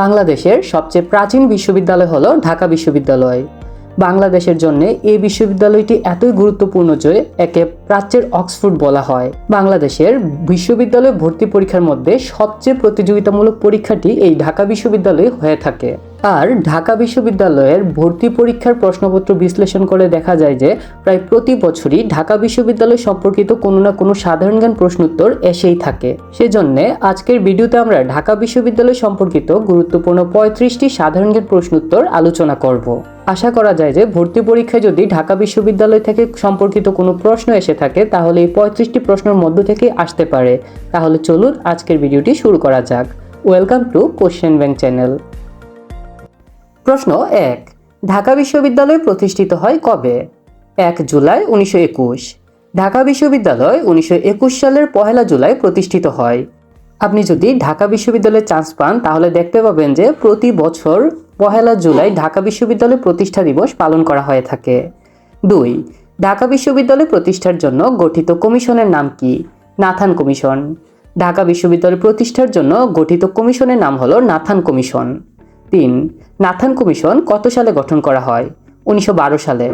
বাংলাদেশের সবচেয়ে প্রাচীন বিশ্ববিদ্যালয় হলো ঢাকা বিশ্ববিদ্যালয়। বাংলাদেশের জন্য এই বিশ্ববিদ্যালয়টি এতই গুরুত্বপূর্ণ যে একে প্রাচ্যের অক্সফোর্ড বলা হয়। বাংলাদেশের বিশ্ববিদ্যালয় ভর্তি পরীক্ষার মধ্যে সবচেয়ে প্রতিযোগিতামূলক পরীক্ষাটি এই ঢাকা বিশ্ববিদ্যালয়ে হয়ে থাকে। আর ঢাকা বিশ্ববিদ্যালয়ের ভর্তি পরীক্ষার প্রশ্নপত্র বিশ্লেষণ করে দেখা যায় যে প্রায় প্রতি বছরই ঢাকা বিশ্ববিদ্যালয় সম্পর্কিত কোনো না কোনো সাধারণ জ্ঞান প্রশ্নোত্তর এসেই থাকে। সেজন্য আজকের ভিডিওতে আমরা ঢাকা বিশ্ববিদ্যালয় সম্পর্কিত গুরুত্বপূর্ণ পঁয়ত্রিশটি সাধারণ জ্ঞান প্রশ্নোত্তর আলোচনা করব। আশা করা যায় যে ভর্তি পরীক্ষায় যদি ঢাকা বিশ্ববিদ্যালয় থেকে সম্পর্কিত কোনো প্রশ্ন এসে থাকে, তাহলে এই পঁয়ত্রিশটি প্রশ্নের মধ্য থেকে আসতে পারে। তাহলে চলুন আজকের ভিডিওটি শুরু করা যাক। Welcome to question bank channel. প্রশ্ন এক, ঢাকা বিশ্ববিদ্যালয় প্রতিষ্ঠিত হয় কবে? এক জুলাই উনিশশো একুশ, ঢাকা বিশ্ববিদ্যালয় উনিশশো একুশ সালের পহেলা জুলাই প্রতিষ্ঠিত হয়। আপনি যদি ঢাকা বিশ্ববিদ্যালয়ে চান্স পান, তাহলে দেখতে পাবেন যে প্রতি বছর পহেলা জুলাই ঢাকা বিশ্ববিদ্যালয় প্রতিষ্ঠা দিবস পালন করা হয়ে থাকে। দুই, ঢাকা বিশ্ববিদ্যালয় প্রতিষ্ঠার জন্য গঠিত কমিশনের নাম কি? Nathan commission. ঢাকা বিশ্ববিদ্যালয় প্রতিষ্ঠার জন্য গঠিত কমিশনের নাম হলো নাথান কমিশন। তিন, নাথান কমিশন কত সালে গঠন করা হয়? উনিশশো বারো সালে।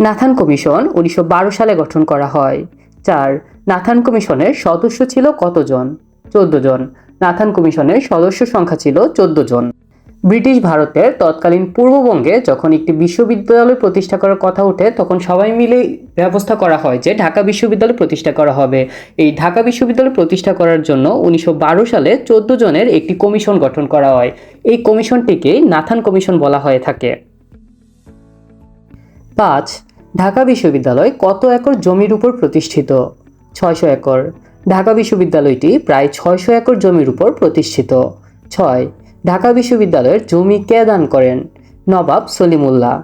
নাথান কমিশন উনিশশো বারো সালে গঠন করা হয়। চার, নাথান কমিশনের সদস্য ছিল কতজন? চোদ্দ জন। নাথান কমিশনের সদস্য সংখ্যা ছিল চোদ্দ জন। ব্রিটিশ ভারতের তৎকালীন পূর্ববঙ্গে যখন একটি বিশ্ববিদ্যালয় প্রতিষ্ঠা করার কথা ওঠে, তখন সবাই মিলে ব্যবস্থা করা হয় যে ঢাকা বিশ্ববিদ্যালয় প্রতিষ্ঠা করা হবে। এই ঢাকা বিশ্ববিদ্যালয় প্রতিষ্ঠা করার জন্য উনিশশো বারো সালে চোদ্দ জনের একটি কমিশন গঠন করা হয়। এই কমিশনটিকে নাথান কমিশন বলা হয়ে থাকে। পাঁচ, ঢাকা বিশ্ববিদ্যালয় কত একর জমির উপর প্রতিষ্ঠিত? ছয়শো একর। ঢাকা বিশ্ববিদ্যালয়টি প্রায় ছয়শো একর জমির উপর প্রতিষ্ঠিত। ছয় ঢাকা বিশ্ববিদ্যালয়ের জমি কে দান করেন? নবাব সলিমুল্লাহ।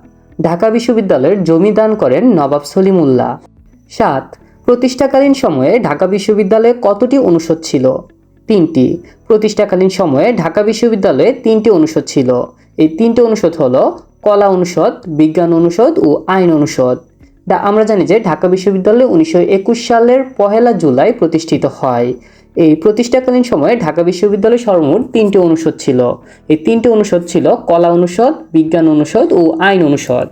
ঢাকা বিশ্ববিদ্যালয়ের জমি দান করেন নবাব সলিমুল্লাহ। সাত, প্রতিষ্ঠাকালীন সময়ে ঢাকা বিশ্ববিদ্যালয়ে কতটি অনুষদ ছিল? তিনটি, প্রতিষ্ঠাকালীন সময়ে ঢাকা বিশ্ববিদ্যালয়ে তিনটি অনুষদ ছিল। এই তিনটি অনুষদ হলো কলা অনুষদ, বিজ্ঞান অনুষদ ও আইন অনুষদ। আমরা জানি যে ঢাকা বিশ্ববিদ্যালয় উনিশশো একুশ সালের পহেলা জুলাই প্রতিষ্ঠিত হয়। এই প্রতিষ্ঠাকালীন সময়ে ঢাকা বিশ্ববিদ্যালয় সর্বমোট তিনটি অনুষদ ছিল। এই তিনটি অনুষদ ছিল কলা অনুষদ, বিজ্ঞান অনুষদ ও আইন অনুষদ।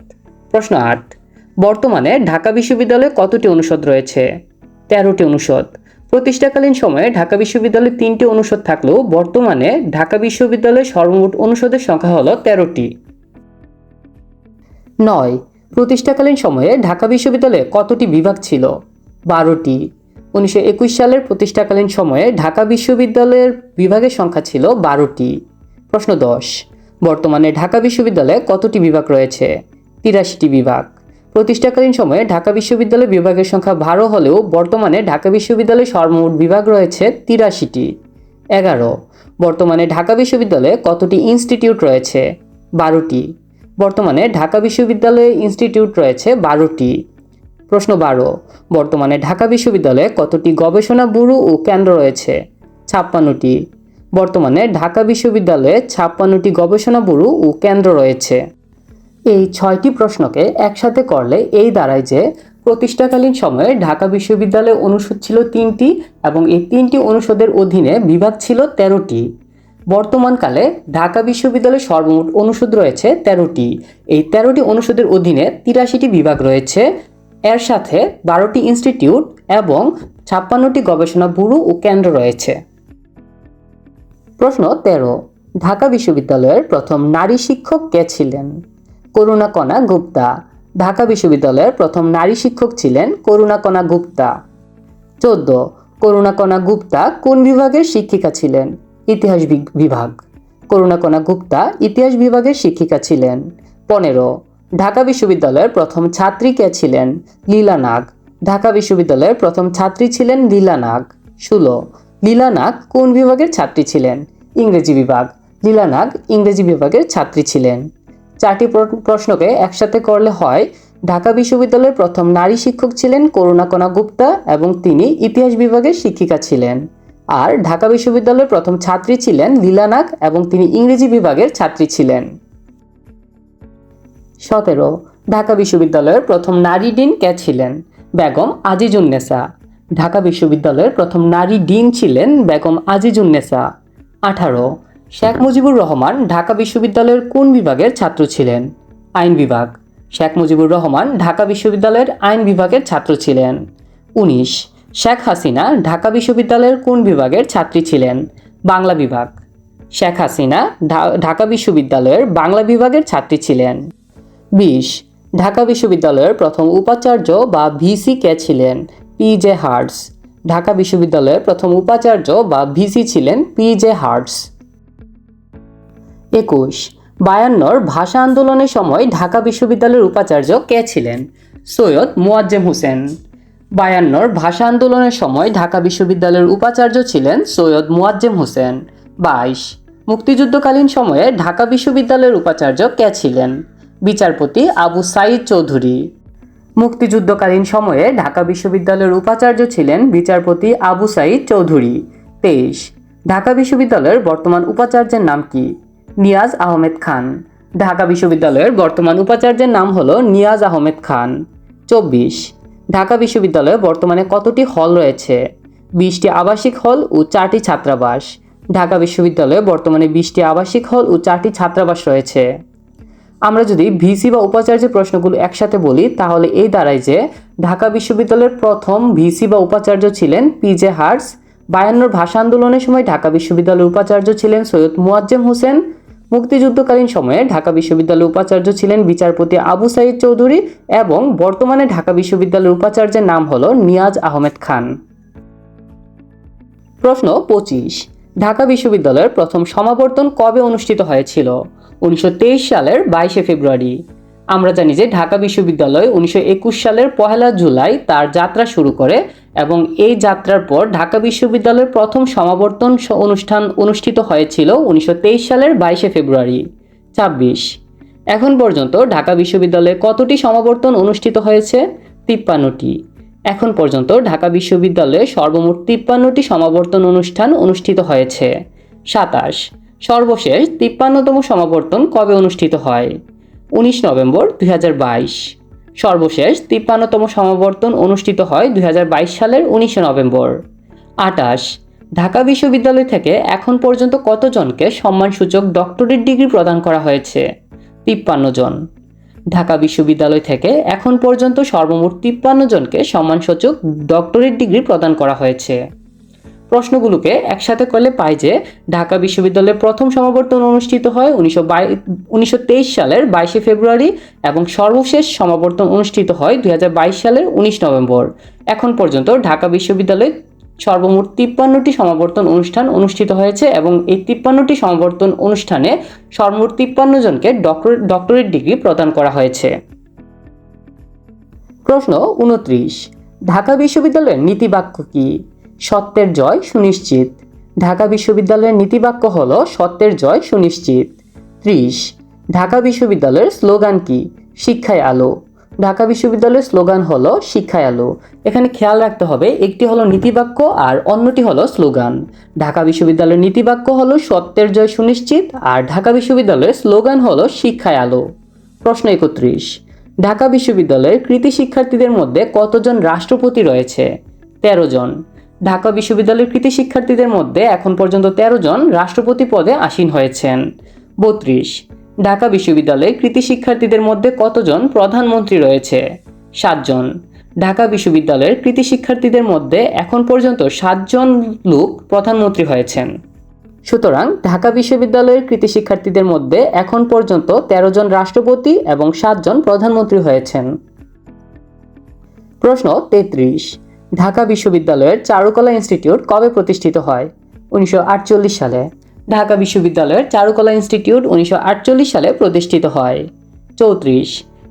প্রশ্ন আট, বর্তমানে ঢাকা বিশ্ববিদ্যালয়ে কতটি অনুষদ রয়েছে? তেরোটি অনুষদ। প্রতিষ্ঠাকালীন সময়ে ঢাকা বিশ্ববিদ্যালয়ে তিনটি অনুষদ থাকলেও বর্তমানে ঢাকা বিশ্ববিদ্যালয়ের সর্বমোট অনুষদের সংখ্যা হলো তেরোটি। নয়, প্রতিষ্ঠাকালীন সময়ে ঢাকা বিশ্ববিদ্যালয়ে কতটি বিভাগ ছিল? বারোটি। উনিশশো একুশ সালের প্রতিষ্ঠাকালীন সময়ে ঢাকা বিশ্ববিদ্যালয়ের বিভাগের সংখ্যা ছিল বারোটি। প্রশ্ন দশ, বর্তমানে ঢাকা বিশ্ববিদ্যালয়ে কতটি বিভাগ রয়েছে? তিরাশিটি বিভাগ। প্রতিষ্ঠাকালীন সময়ে ঢাকা বিশ্ববিদ্যালয় বিভাগের সংখ্যা বারো হলেও বর্তমানে ঢাকা বিশ্ববিদ্যালয়ে সর্বমোট বিভাগ রয়েছে তিরাশিটি। এগারো, বর্তমানে ঢাকা বিশ্ববিদ্যালয়ে কতটি ইনস্টিটিউট রয়েছে? বারোটি। বর্তমানে ঢাকা বিশ্ববিদ্যালয়ে ইনস্টিটিউট রয়েছে বারোটি। প্রশ্ন বারো, বর্তমানে ঢাকা বিশ্ববিদ্যালয়ে কতটি গবেষণা ব্যুরো ও কেন্দ্র রয়েছে? ছাপ্পান্নটি, বর্তমানে ঢাকা বিশ্ববিদ্যালয়ে ছাপ্পান্নটি গবেষণা ব্যুরো ও কেন্দ্র রয়েছে। এই ছয়টি প্রশ্নকে একসাথে করলে এই দাঁড়ায় যে, প্রতিষ্ঠাকালীন সময়ে ঢাকা বিশ্ববিদ্যালয়ে অনুষদ ছিল তিনটি এবং এই তিনটি অনুষদের অধীনে বিভাগ ছিল তেরোটি। বর্তমানকালে ঢাকা বিশ্ববিদ্যালয়ে সর্বমোট অনুষদ রয়েছে তেরোটি। এই তেরোটি অনুষদের অধীনে তিরাশিটি বিভাগ রয়েছে। এর সাথে বারোটি ইনস্টিটিউট এবং ছাপ্পান্নটি গবেষণা ব্যুরো ও কেন্দ্র রয়েছে। প্রশ্ন তেরো, ঢাকা বিশ্ববিদ্যালয়ের প্রথম নারী শিক্ষক কে ছিলেন? করুণাকণা গুপ্তা। ঢাকা বিশ্ববিদ্যালয়ের প্রথম নারী শিক্ষক ছিলেন করুণাকণা গুপ্তা। চোদ্দ, করুণাকণা গুপ্তা কোন বিভাগের শিক্ষিকা ছিলেন? ইতিহাস বিভাগ। করুণাকণা গুপ্তা ইতিহাস বিভাগের শিক্ষিকা ছিলেন। পনেরো ঢাকা বিশ্ববিদ্যালয়ের প্রথম ছাত্রী কে ছিলেন লীলা নাগ? ঢাকা বিশ্ববিদ্যালয়ের প্রথম ছাত্রী ছিলেন লীলা নাগ। ষোলো, লীলা নাগ কোন বিভাগের ছাত্রী ছিলেন? ইংরেজি বিভাগ। লীলা নাগ ইংরেজি বিভাগের ছাত্রী ছিলেন। চারটি প্র- প্রশ্নকে একসাথে করলে হয়, ঢাকা বিশ্ববিদ্যালয়ের প্রথম নারী শিক্ষক ছিলেন করুণাকণা গুপ্তা এবং তিনি ইতিহাস বিভাগের শিক্ষিকা ছিলেন। আর ঢাকা বিশ্ববিদ্যালয়ের প্রথম ছাত্রী ছিলেন লীলা নাগ এবং তিনি ইংরেজি বিভাগের ছাত্রী ছিলেন। সতেরো, ঢাকা বিশ্ববিদ্যালয়ের প্রথম নারী ডিন কে ছিলেন? বেগম আজিজুন্নেসা ঢাকা বিশ্ববিদ্যালয়ের প্রথম নারী ডিন ছিলেন বেগম আজিজুন্নেসা আঠারো, শেখ মুজিবুর রহমান ঢাকা বিশ্ববিদ্যালয়ের কোন বিভাগের ছাত্র ছিলেন? আইন বিভাগ। শেখ মুজিবুর রহমান ঢাকা বিশ্ববিদ্যালয়ের আইন বিভাগের ছাত্র ছিলেন। উনিশ, শেখ হাসিনা ঢাকা বিশ্ববিদ্যালয়ের কোন বিভাগের ছাত্রী ছিলেন? বাংলা বিভাগ। শেখ হাসিনা ঢাকা বিশ্ববিদ্যালয়ের বাংলা বিভাগের ছাত্রী ছিলেন। বিশ। ঢাকা বিশ্ববিদ্যালয়ের প্রথম উপাচার্য বা ভিসি কে ছিলেন? P J hertz. ঢাকা বিশ্ববিদ্যালয়ের প্রথম উপাচার্য বা ভিসি ছিলেন পি জে হার্টস। একুশ। বায়ান্নর ভাষা আন্দোলনের সময় ঢাকা বিশ্ববিদ্যালয়ের উপাচার্য কে ছিলেন? সৈয়দ মুয়াজ্জেম হোসেন। বায়ান্নর ভাষা আন্দোলনের সময় ঢাকা বিশ্ববিদ্যালয়ের উপাচার্য ছিলেন সৈয়দ মুয়াজ্জেম হোসেন। বাইশ। মুক্তিযুদ্ধকালীন সময়ে ঢাকা বিশ্ববিদ্যালয়ের উপাচার্য কে ছিলেন? বিচারপতি আবু সাইদ চৌধুরী। মুক্তিযুদ্ধকালীন সময়ে ঢাকা বিশ্ববিদ্যালয়ের উপাচার্য ছিলেন বিচারপতি আবু সাইদ চৌধুরী। তেইশ। ঢাকা বিশ্ববিদ্যালয়ের বর্তমান উপাচার্যের নাম কি? নিয়াজ আহমেদ খান। ঢাকা বিশ্ববিদ্যালয়ের বর্তমান উপাচার্যের নাম হলো নিয়াজ আহমেদ খান। চব্বিশ। ঢাকা বিশ্ববিদ্যালয়ে বর্তমানে কতটি হল রয়েছে? বিশটি আবাসিক হল ও চারটি ছাত্রাবাস। ঢাকা বিশ্ববিদ্যালয়ে বর্তমানে বিশটি আবাসিক হল ও চারটি ছাত্রাবাস রয়েছে। আমরা যদি ভিসি বা উপাচার্যের প্রশ্নগুলো একসাথে বলি, তাহলে এই দাঁড়ায় যে ঢাকা বিশ্ববিদ্যালয়ের প্রথম ভিসি বা উপাচার্য ছিলেন পি জে হার্টস বায়ান্নর ভাষা আন্দোলনের সময় ঢাকা বিশ্ববিদ্যালয়ের উপাচার্য ছিলেন সৈয়দ মুয়াজ্জেম হোসেন, মুক্তিযুদ্ধকালীন সময়ে ঢাকা বিশ্ববিদ্যালয়ের উপাচার্য ছিলেন বিচারপতি আবু সাইদ চৌধুরী এবং বর্তমানে ঢাকা বিশ্ববিদ্যালয়ের উপাচার্যের নাম হল নিয়াজ আহমেদ খান। প্রশ্ন পঁচিশ। ঢাকা বিশ্ববিদ্যালয়ের প্রথম সমাবর্তন কবে অনুষ্ঠিত হয়েছিল? উনিশশো তেইশ সালের বাইশে ফেব্রুয়ারি। আমরা জানি যে ঢাকা বিশ্ববিদ্যালয় উনিশশো একুশ সালের পহেলা জুলাই তার যাত্রা শুরু করে এবং এই যাত্রার পর ঢাকা বিশ্ববিদ্যালয়ের প্রথম সমাবর্তন অনুষ্ঠান অনুষ্ঠিত হয়েছিল উনিশশো তেইশ সালের বাইশে ফেব্রুয়ারি। ছাব্বিশ। এখন পর্যন্ত ঢাকা বিশ্ববিদ্যালয়ে কতটি সমাবর্তন অনুষ্ঠিত হয়েছে? তিপ্পান্নটি। এখন পর্যন্ত ঢাকা বিশ্ববিদ্যালয়ে সর্বমোট তিপ্পান্নটি সমাবর্তন অনুষ্ঠান অনুষ্ঠিত হয়েছে। সাতাশ, সর্বশেষ তিপ্পান্নতম সমাবর্তন কবে অনুষ্ঠিত হয়? উনিশ নভেম্বর দুই হাজার বাইশ। সর্বশেষ তিপ্পান্নতম সমাবর্তন অনুষ্ঠিত হয় দুই হাজার বাইশ সালের উনিশে নভেম্বর। আটাশ ঢাকা বিশ্ববিদ্যালয় থেকে এখন পর্যন্ত কতজনকে সম্মানসূচক ডক্টরেট ডিগ্রি প্রদান করা হয়েছে? তিপ্পান্ন জন। ঢাকা বিশ্ববিদ্যালয় থেকে এখন পর্যন্ত সর্বমোট তিপ্পান্ন জনকে সম্মানসূচক ডক্টরেট ডিগ্রি প্রদান করা হয়েছে। প্রশ্নগুলোকে একসাথে করলে পাই যে ঢাকা বিশ্ববিদ্যালয়ের প্রথম সমাবর্তন অনুষ্ঠিত হয় উনিশশো উনিশশো সালের বাইশে ফেব্রুয়ারি এবং সর্বশেষ সমাবর্তন অনুষ্ঠিত হয় দুই হাজার বাইশ সালের উনিশ নভেম্বর। এখন পর্যন্ত ঢাকা বিশ্ববিদ্যালয়ে সর্বমোট তিপ্পান্নটি সমাবর্তন অনুষ্ঠান অনুষ্ঠিত হয়েছে এবং এই তিপ্পান্নটি সমাবর্তন অনুষ্ঠানে সর্বমোট তিপ্পান্ন জনকে ডক্টর, ডক্টরেট ডিগ্রি প্রদান করা হয়েছে। প্রশ্ন উনত্রিশ। ঢাকা বিশ্ববিদ্যালয়ের নীতিবাক্য কি? সত্যের জয় সুনিশ্চিত। ঢাকা বিশ্ববিদ্যালয়ের নীতিবাক্য হল সত্যের জয় সুনিশ্চিত। ত্রিশ। ঢাকা বিশ্ববিদ্যালয়ের স্লোগান কি? শিক্ষায় আলো। ঢাকা বিশ্ববিদ্যালয়ের স্লোগান হলো শিক্ষায় আলো। এখানে খেয়াল রাখতে হবে, একটি হলো নীতিবাক্য আর অন্যটি হলো স্লোগান। ঢাকা বিশ্ববিদ্যালয়ের নীতিবাক্য হলো সত্যের জয় সুনিশ্চিত আর ঢাকা বিশ্ববিদ্যালয়ের স্লোগান হলো শিক্ষায় আলো। প্রশ্ন একত্রিশ, ঢাকা বিশ্ববিদ্যালয়ের কৃতি শিক্ষার্থীদের মধ্যে কতজন রাষ্ট্রপতি রয়েছে? তেরো জন। ঢাকা বিশ্ববিদ্যালয়ের কৃতি শিক্ষার্থীদের মধ্যে এখন পর্যন্ত তেরো জন রাষ্ট্রপতি পদে আসীন হয়েছেন। বত্রিশ ঢাকা বিশ্ববিদ্যালয়ে কৃতি শিক্ষার্থীদের মধ্যে কতজন প্রধানমন্ত্রী রয়েছে? সাতজন। ঢাকা বিশ্ববিদ্যালয়ের কৃতি শিক্ষার্থীদের মধ্যে এখন পর্যন্ত সাতজন লোক প্রধানমন্ত্রী হয়েছেন। সুতরাং ঢাকা বিশ্ববিদ্যালয়ের কৃতি শিক্ষার্থীদের মধ্যে এখন পর্যন্ত তেরো জন রাষ্ট্রপতি এবং সাতজন প্রধানমন্ত্রী হয়েছেন। প্রশ্ন তেত্রিশ। ঢাকা বিশ্ববিদ্যালয়ের চারুকলা ইনস্টিটিউট কবে প্রতিষ্ঠিত হয়? উনিশশো আটচল্লিশ সালে। ঢাকা বিশ্ববিদ্যালয়ের চারুকলা ইনস্টিটিউট উনিশশো আটচল্লিশ সালে প্রতিষ্ঠিত হয়। চৌত্রিশ,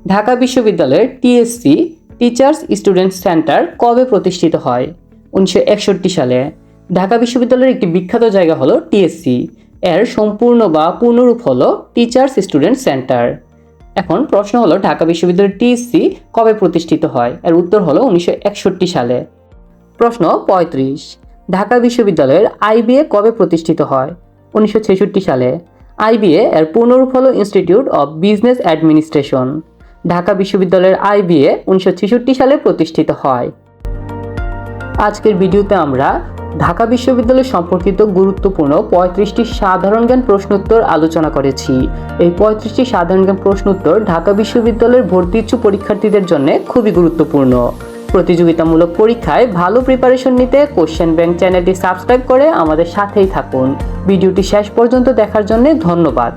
ঢাকা বিশ্ববিদ্যালয়ের টিএসসি, টিচার্স স্টুডেন্ট সেন্টার কবে প্রতিষ্ঠিত হয়? উনিশশো একষট্টি সালে। ঢাকা বিশ্ববিদ্যালয়ের একটি বিখ্যাত জায়গা হলো টিএসসি। এর সম্পূর্ণ বা পূর্ণরূপ হলো টিচার্স স্টুডেন্ট সেন্টার। এখন প্রশ্ন হলো, ঢাকা বিশ্ববিদ্যালয়ের টিএসসি কবে প্রতিষ্ঠিত হয়? এর উত্তর হলো উনিশশো একষট্টি সালে। প্রশ্ন পঁয়ত্রিশ, ঢাকা বিশ্ববিদ্যালয়ের আইবিএ কবে প্রতিষ্ঠিত হয়? উনিশশো সালে আইবিএ এর হলো institute of business administration, Dhaka বিশ্ববিদ্যালয়ের আইবিএ উনিশশো সালে প্রতিষ্ঠিত হয়। আজকের ভিডিওতে আমরা ঢাকা বিশ্ববিদ্যালয় সম্পর্কিত গুরুত্বপূর্ণ পঁয়ত্রিশটি সাধারণ জ্ঞান প্রশ্নোত্তর আলোচনা করেছি। এই পঁয়ত্রিশটি সাধারণ জ্ঞান প্রশ্নোত্তর ঢাকা বিশ্ববিদ্যালয়ের ভর্তি ইচ্ছুক পরীক্ষার্থীদের জন্য খুবই গুরুত্বপূর্ণ। প্রতিযোগিতামূলক পরীক্ষায় ভালো প্রিপারেশন নিতে কোশ্চেন ব্যাংক চ্যানেলটি সাবস্ক্রাইব করে আমাদের সাথেই থাকুন। ভিডিওটি শেষ পর্যন্ত দেখার জন্য ধন্যবাদ।